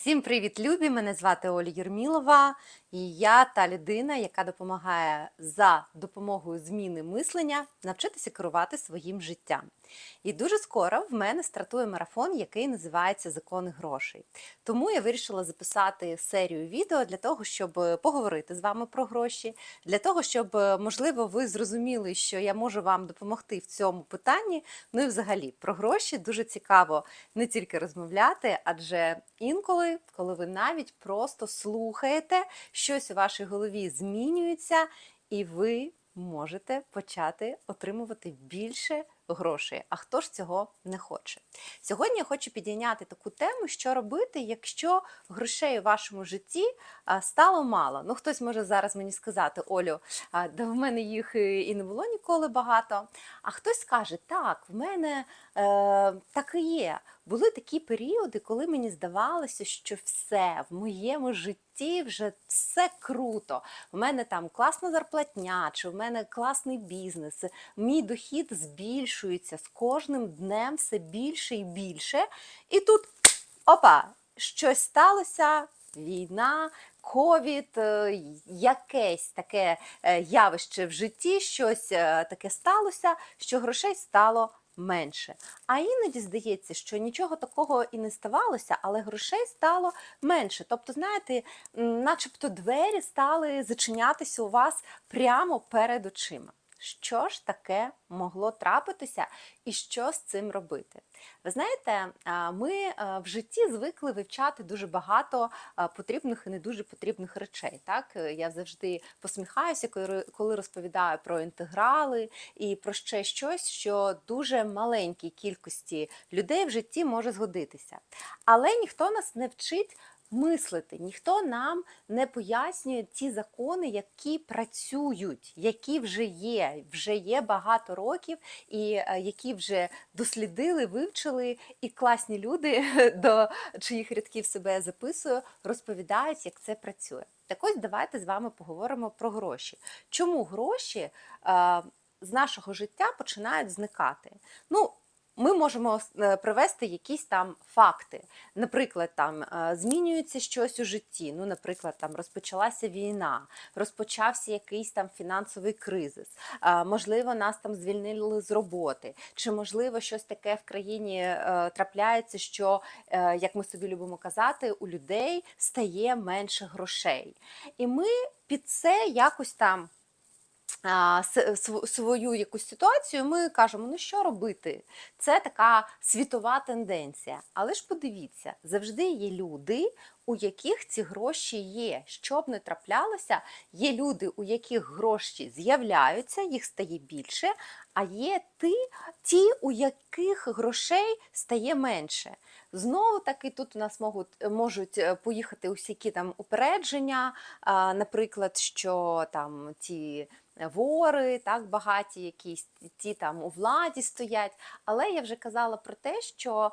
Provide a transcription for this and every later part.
Всім привіт, любі! Мене звати Оля Єрмілова, і я та людина, яка допомагає за допомогою зміни мислення навчитися керувати своїм життям. І дуже скоро в мене стартує марафон, який називається Закони грошей. Тому я вирішила записати серію відео для того, щоб поговорити з вами про гроші, для того, щоб, можливо, ви зрозуміли, що я можу вам допомогти в цьому питанні. Ну і взагалі про гроші дуже цікаво не тільки розмовляти, адже інколи, коли ви навіть просто слухаєте, щось у вашій голові змінюється, і ви можете почати отримувати більше грошей. А хто ж цього не хоче? Сьогодні я хочу підійняти таку тему, що робити, якщо грошей у вашому житті стало мало. Ну, хтось може зараз мені сказати, Олю, да в мене їх і і не було ніколи багато. А хтось скаже, так, в мене е, так і є. Були такі періоди, коли мені здавалося, що все в моєму житті вже все круто. У мене там класна зарплатня, чи в мене класний бізнес, мій дохід збільшується з кожним днем все більше і більше. І тут опа, щось сталося, війна. Ковід, е, якесь таке е, явище в житті, щось е, таке сталося, що грошей стало менше. А іноді здається, що нічого такого і не ставалося, але грошей стало менше. Тобто, знаєте, начебто двері стали зачинятися у вас прямо перед очима. Що ж таке могло трапитися і що з цим робити? Ви знаєте, ми в житті звикли вивчати дуже багато потрібних і не дуже потрібних речей. Так Е, я завжди посміхаюся, коли розповідаю про інтеграли і про ще щось, що дуже маленькій кількості людей в житті може згодитися. Але ніхто нас не вчить мислити, ніхто нам не пояснює ті закони, які працюють, які вже є, вже є багато років, і е, які вже дослідили, вивчили, і класні люди, до чиїх рядків себе записую, розповідають, як це працює. Так ось давайте з вами поговоримо про гроші. Чому гроші е, з нашого життя починають зникати? Ну, ми можемо е, привести якісь там факти. Наприклад, там е, змінюється щось у житті. Ну, наприклад, там розпочалася війна, розпочався якийсь там фінансовий кризис. е, Можливо, нас там звільнили з роботи, чи можливо щось таке в країні трапляється, що, як ми собі любимо казати, у людей стає менше грошей. І ми під це якось там свою якусь ситуацію, ми кажемо, ну що робити? Це така світова тенденція. Але ж подивіться, завжди є люди, у яких ці гроші є. Що б не траплялося, є люди, у яких гроші з'являються, їх стає більше, а є ті, ті, у яких грошей стає менше. Знову таки тут у нас можуть, можуть е, поїхати усякі там упередження, наприклад, що там ті вори, так багаті, якісь ті там у владі стоять. Але я вже казала про те, що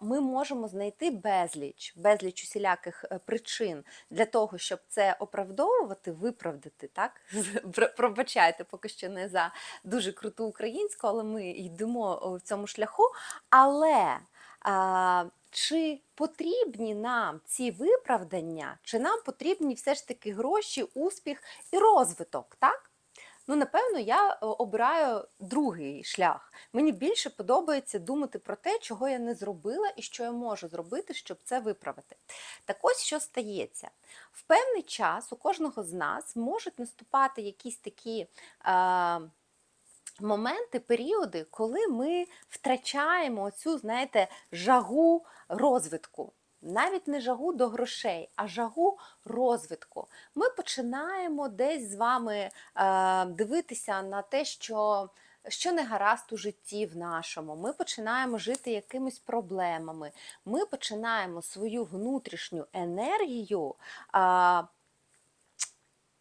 ми можемо знайти безліч, безліч усіляких е, причин для того, щоб це оправдовувати, виправдати. Так Про- пробачайте, поки що не за дуже круту українську, але ми йдемо в цьому шляху. Але а, чи потрібні нам ці виправдання, чи нам потрібні все ж таки гроші, успіх і розвиток, так? Ну, напевно, я е, обираю другий шлях. Мені більше подобається думати про те, чого я не зробила і що я можу зробити, щоб це виправити. Так ось що стається. В певний час у кожного з нас можуть наступати якісь такі. Е, Моменти, періоди, коли ми втрачаємо цю, знаєте, жагу розвитку. Навіть не жагу до грошей, а жагу розвитку. Ми починаємо десь з вами е, дивитися на те, що, що не гаразд у житті в нашому. Ми починаємо жити якимись проблемами. Ми починаємо свою внутрішню енергію. Е,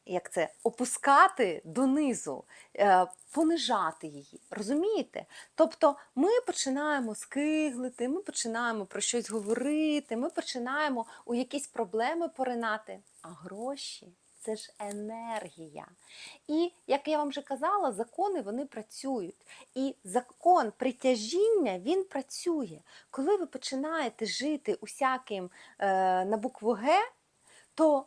як це опускати донизу, е, понижати її. Розумієте? Тобто ми починаємо скиглити, ми починаємо про щось говорити, ми починаємо у якісь проблеми поринати, а гроші. це ж енергія. І як я вам вже казала, закони вони працюють. І закон притяжіння він працює. Коли ви починаєте жити усяким е, на букву Г, то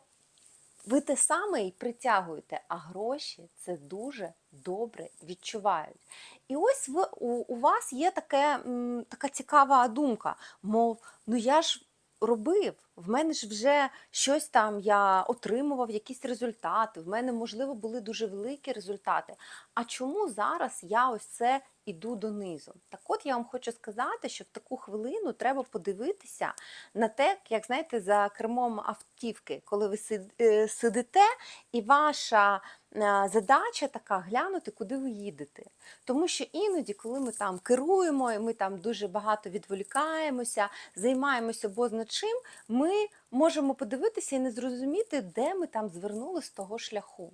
ви те саме і притягуєте, а гроші це дуже добре відчувають. І ось ви, у, у вас є таке, м, така цікава думка, мов, ну я ж робив, в мене ж вже щось там я отримував, якісь результати, в мене, можливо, були дуже великі результати. А чому зараз я ось це іду донизу? Так от я вам хочу сказати, що в таку хвилину треба подивитися на те, як знаєте, за кермом автівки, коли ви е, сидите, і ваша е, задача така глянути, куди ви їдете. Тому що іноді, коли ми там керуємо, і ми там дуже багато відволікаємося, займаємося бозна чим, ми можемо подивитися і не зрозуміти, де ми там звернули з того шляху.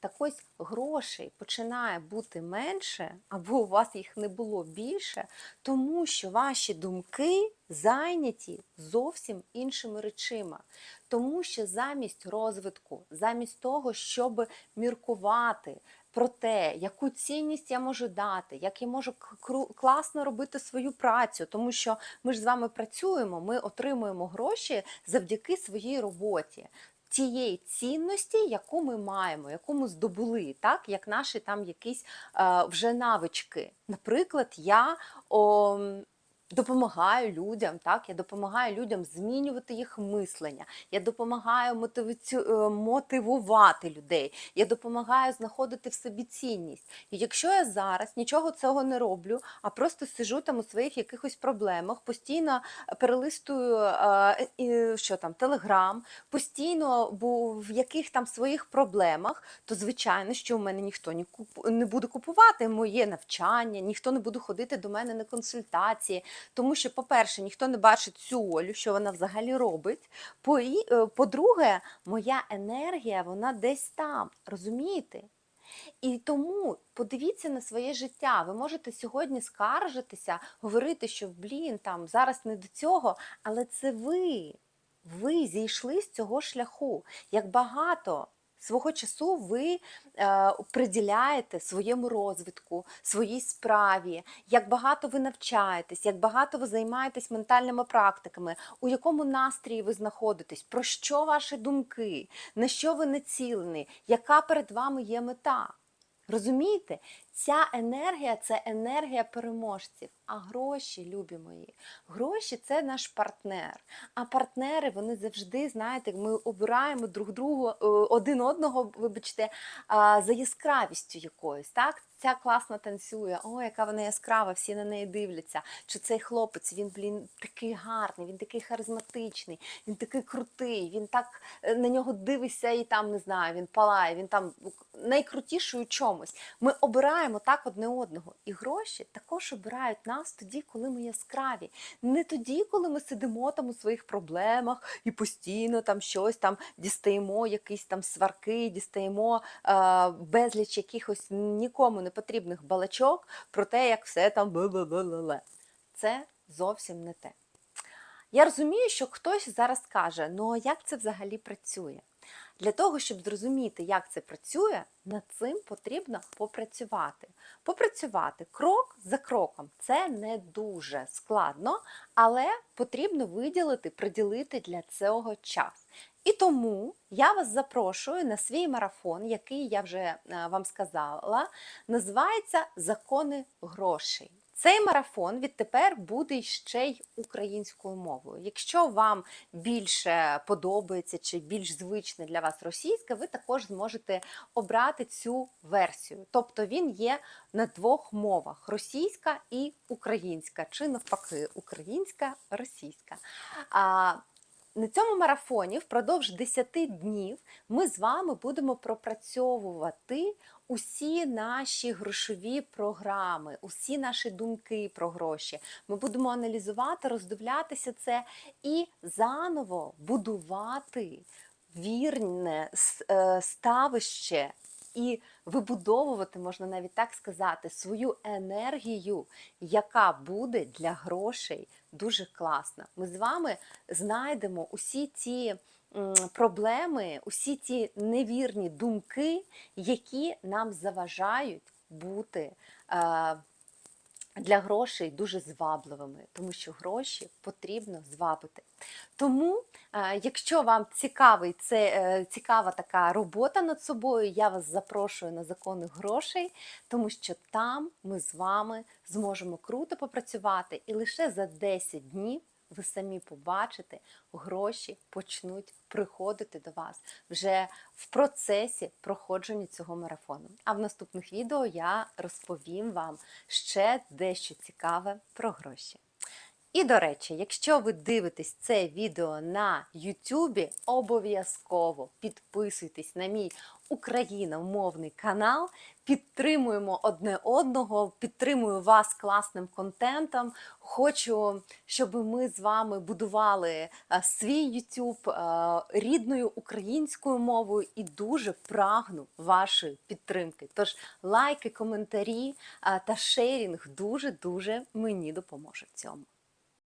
Так ось грошей починає бути менше, або у вас їх не було більше, тому що ваші думки зайняті зовсім іншими речима. Тому що замість розвитку, замість того, щоб міркувати про те, яку цінність я можу дати, як я можу класно робити свою працю, тому що ми ж з вами працюємо, ми отримуємо гроші завдяки своїй роботі. Тієї цінності, яку ми маємо, яку ми здобули, так як наші там якісь е, вже навички. Наприклад, я о, допомагаю людям, так я допомагаю людям змінювати їх мислення. Я допомагаю мотивацю- е, мотивувати людей. Я допомагаю знаходити в собі цінність. І якщо я зараз нічого цього не роблю, а просто сижу там у своїх якихось проблемах, постійно перелистую е, що там, телеграм, постійно в яких там своїх проблемах, то звичайно, що у мене ніхто не буде купувати моє навчання, ніхто не буде ходити до мене на консультації. Тому що, по-перше, ніхто не бачить цю Олю, що вона взагалі робить. Е, По-друге, моя енергія, вона десь там, розумієте? І тому подивіться на своє життя. Ви можете сьогодні скаржитися, говорити, що блін, там зараз не до цього, але це ви. Ви зійшли з цього шляху. Як багато свого часу ви е, приділяєте своєму розвитку, своїй справі, як багато ви навчаєтесь, як багато ви займаєтесь ментальними практиками, у якому настрої ви знаходитесь, про що ваші думки, на що ви націлені, яка перед вами є мета. Розумієте? Ця енергія це енергія переможців. А гроші, любі мої, гроші це наш партнер. А партнери вони завжди, знаєте, ми обираємо друг другу е, один одного, вибачте, за яскравістю якоюсь. Так? Ця класно танцює, о, яка вона яскрава, всі на неї дивляться. Чи цей хлопець, він, блін, такий гарний, він такий харизматичний, він такий крутий, він так е, на нього дивишся і там не знаю, він палає, він там найкрутіший у чомусь. Ми обираємо так одне одного. І гроші також обирають нас тоді, коли ми яскраві. Не тоді, коли ми сидимо там у своїх проблемах і постійно там щось там дістаємо, якісь там сварки, дістаємо е, безліч якихось нікому не потрібних балачок про те, як все там бе-бе-бе-ле-ле. Це зовсім не те. Я розумію, що хтось зараз каже: ну як це взагалі працює? Для того, щоб зрозуміти, як це працює, над цим потрібно попрацювати. Попрацювати крок за кроком. Це не дуже складно, але потрібно виділити, приділити для цього час. І тому я вас запрошую на свій марафон, який я вже е, вам сказала, називається Закони грошей. Цей марафон відтепер буде ще й українською мовою. Якщо вам більше подобається чи більш звичне для вас російське, ви також зможете обрати цю версію. Тобто він є на двох мовах: російська і українська, чи навпаки, українська, російська. На цьому марафоні впродовж 10 днів ми з вами будемо пропрацьовувати усі наші грошові програми, усі наші думки про гроші. Ми будемо аналізувати, роздивлятися це і заново будувати вірне е, ставище і вибудовувати, можна навіть так сказати, свою енергію, яка буде для грошей дуже класна. Ми з вами знайдемо усі ті проблеми, усі ті невірні думки, які нам заважають бути. е, для грошей дуже звабливими, тому що гроші потрібно звабити. Тому, е, якщо вам цікавий це е, цікава така робота над собою, я вас запрошую на закони грошей, тому що там ми з вами зможемо круто попрацювати, і лише за 10 днів ви самі побачите, гроші почнуть приходити до вас вже в процесі проходження цього марафону. А в наступних відео я розповім вам ще дещо цікаве про гроші. І до речі, якщо ви дивитесь це відео на Ютубі, обов'язково підписуйтесь на мій україномовний канал. Підтримуємо одне одного, підтримую вас класним контентом. Хочу, щоб ми з вами будували е, свій YouTube е, рідною українською мовою і дуже прагну вашої підтримки. Тож лайки, коментарі е, та шерінг дуже дуже мені допоможе в цьому.